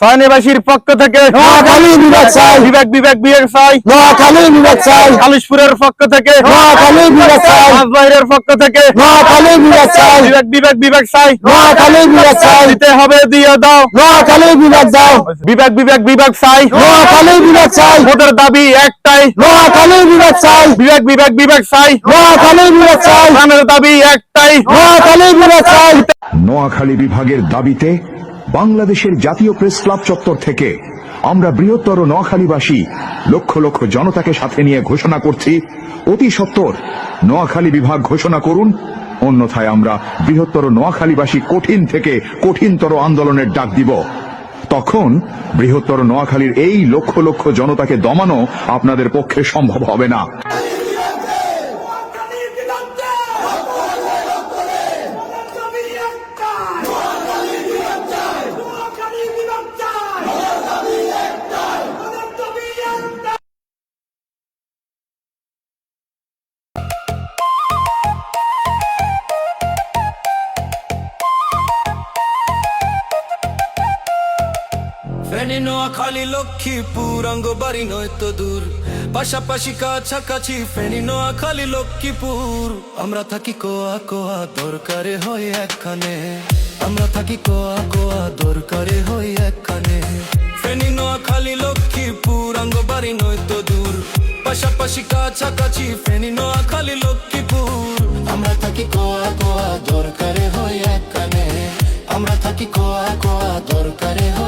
সয়নিবাসীর পক্ষ থেকে নোয়াখালী বিভাগ চাই বিবেক বিবেক বিয়ের চাই নোয়াখালী বিভাগ চাই খালিশপুরের পক্ষ থেকে নোয়াখালী বিভাগ চাই রাজবাহিরের পক্ষ থেকে নোয়াখালী বিভাগ চাই বিবেক বিবেক বিবেক চাই নোয়াখালী বিভাগ চাই দিতে হবে দিয়ে দাও। নোয়াখালী বিভাগ দাও। বিবেক বিবেক বিবেক চাই নোয়াখালী বিভাগ চাই ওদের দাবি একটাই। নোয়াখালী বিভাগ চাই বিবেক বিবেক বিবেক চাই নোয়াখালী বিভাগ চাই ধানের দাবি একটাই। নোয়াখালী বিভাগ চাই নোয়াখালী বিভাগের দাবিতে বাংলাদেশের জাতীয় প্রেস ক্লাব চত্বর থেকে আমরা বৃহত্তর নোয়াখালীবাসী লক্ষ লক্ষ জনতাকে সাথে নিয়ে ঘোষণা করছি। অতি সত্বর নোয়াখালী বিভাগ ঘোষণা করুন। অন্যথায় আমরা বৃহত্তর নোয়াখালীবাসী কঠিন থেকে কঠিনতর আন্দোলনের ডাক দিব। তখন বৃহত্তর নোয়াখালীর এই লক্ষ লক্ষ জনতাকে দমানো আপনাদের পক্ষে সম্ভব হবে না। ফেনী নয় পাশাপাশি কাছাকাছি ফেনী আমরা থাকি কোয়া কোয়া, দরকারে হয় একখানে। আমরা থাকি কোয়া কোয়া, দরকারে হয় একখানে। ফেনী নয় তো দূর। পাশাপাশি কাছাকাছি ফেনী নোয়াখালী, লক্ষ্মীপুর। আমরা থাকি কোয়া কোয়া, দরকারে হয় একখানে। আমরা থাকি কোয়া কোয়া, দরকারে হয়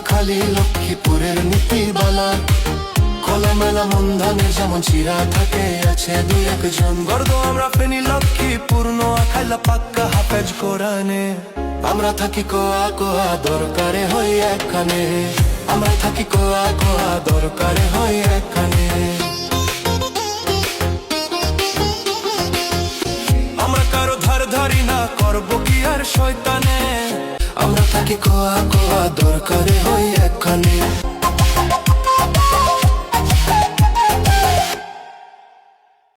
নোয়াখালী লক্ষ্মীপুরের নীতিবালা খোলামেলা মন্ধানের যেমন চিরা থাকে, আছে দুই একজন। গর্ব আমরা ফেনী, লক্ষ্মীপুর নোয়াখাইলা পাক্কা হাফেজ কোরআনে। আমরা থাকি কোয়া কোয়া দরকারে হই একখানে। আমরা থাকি কোয়া কোয়া দরকারে হই একখানে। আমরা কারও ধার ধারি না, করব কি আর শয়তানে? আমরা থাকি কোয়া কোয়া দরকারে হই একখানে